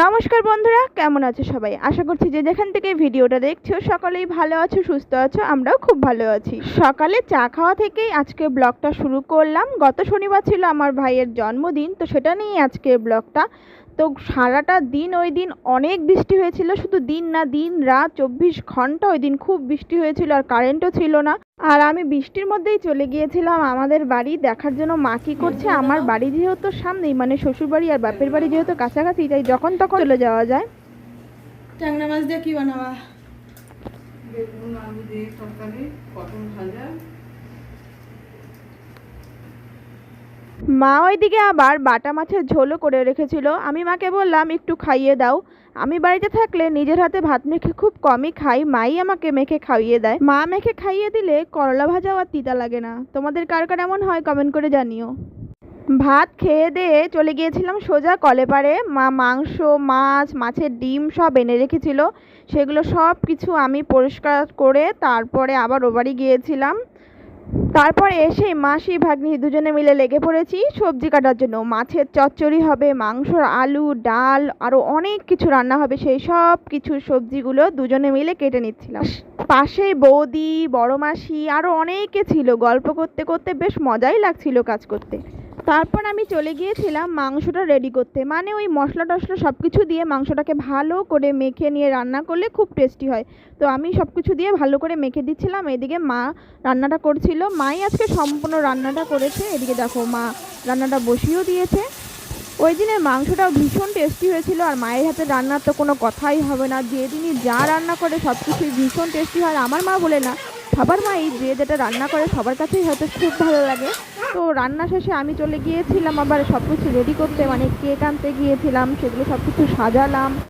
নমস্কার বন্ধুরা, কেমন আছো সবাই? আশা করছি যে যেখান থেকে ভিডিওটা দেখছ, সকলেই ভালো আছো, সুস্থ আছো, আমরাও খুব ভালো আছি। সকালে চা খাওয়া থেকেই আজকে ব্লগটা শুরু করলাম। গত শনিবার ছিল আমার ভাইয়ের জন্মদিন, তো সেটা নিয়েই আজকে ব্লগটা। তো সারাটা দিন ওই দিন অনেক বৃষ্টি হয়েছিল শুধু দিন না দিন রাত চব্বিশ ঘণ্টা ওই দিন খুব বৃষ্টি হয়েছিল আর কারেন্টও ছিল না। আর আমি বৃষ্টির মধ্যেই চলে গিয়েছিলাম আমাদের বাড়ি দেখার জন্য মা কী করছে আমার বাড়ি যেহেতু সামনেই মানে শ্বশুর বাড়ি আর বাপের বাড়ি যেহেতু কাছাকাছি তাই যখন তখন চলে যাওয়া যায়। ট্যাংরা মাছ দিয়ে কি বানাবা? বেগুন আলু দিয়ে তরকারি পটল ভাজা মা ওইদিকে আবার বাটা মাছের ঝোলও করে রেখেছিল। আমি মাকে বললাম, একটু খাইয়ে দাও। আমি বাড়িতে থাকলে নিজের হাতে ভাত মেখে খুব কমই খাই। মাই আমাকে মেখে খাইয়ে দেয়। মা মেখে খাইয়ে দিলে করলা ভাজাও আর তিতা লাগে না। তোমাদের কার কার এমন হয় কমেন্ট করে জানিও। ভাত খেয়ে দিয়ে চলে গিয়েছিলাম সোজা কলে পাড়ে মা মাংস, মাছ, মাছের ডিম সব এনে রেখেছিল। সেগুলো সব কিছু আমি পরিষ্কার করে তারপরে আবার ও বাড়ি গিয়েছিলাম। তারপরে এসে মাসি, ভাগ্নি দুজনে মিলে লেগে পড়েছি সবজি কাটার জন্য। মাছের চচ্চড়ি হবে মাংসর আলু, ডাল আরও অনেক কিছু রান্না হবে। সেই সব কিছু সবজিগুলো দুজনে মিলে কেটে নিচ্ছিলাম। পাশে বৌদি, বড় মাসি আরও অনেকে ছিল। গল্প করতে করতে বেশ মজাই লাগছিল কাজ করতে। তারপর আমি চলে গিয়েছিলাম মাংসটা রেডি করতে। মানে ওই মশলা টশলা সব কিছু দিয়ে মাংসটাকে ভালো করে মেখে নিয়ে রান্না করলে খুব টেস্টি হয়। তো আমি সব কিছু দিয়ে ভালো করে মেখে দিচ্ছিলাম। এদিকে মা রান্নাটা করছিল। মাই আজকে সম্পূর্ণ রান্নাটা করেছে। এদিকে দেখো মা রান্নাটা বসিয়েও দিয়েছে। ওই দিনের মাংসটাও ভীষণ টেস্টি হয়েছিল। আর মায়ের হাতে রান্নার তো কোনো কথাই হবে না। যেদিনই যা রান্না করে সব কিছুই ভীষণ টেস্টি হয়। আমার মা বলে না সবার মাই যে যেটা রান্না করে সবার কাছেই হয়তো খুব ভালো লাগে। তো রান্না শেষে আমি চলে গিয়েছিলাম, আবার সব কিছু রেডি করতে মানে কেক আনতে গিয়েছিলাম, সেগুলো সব কিছু সাজালাম।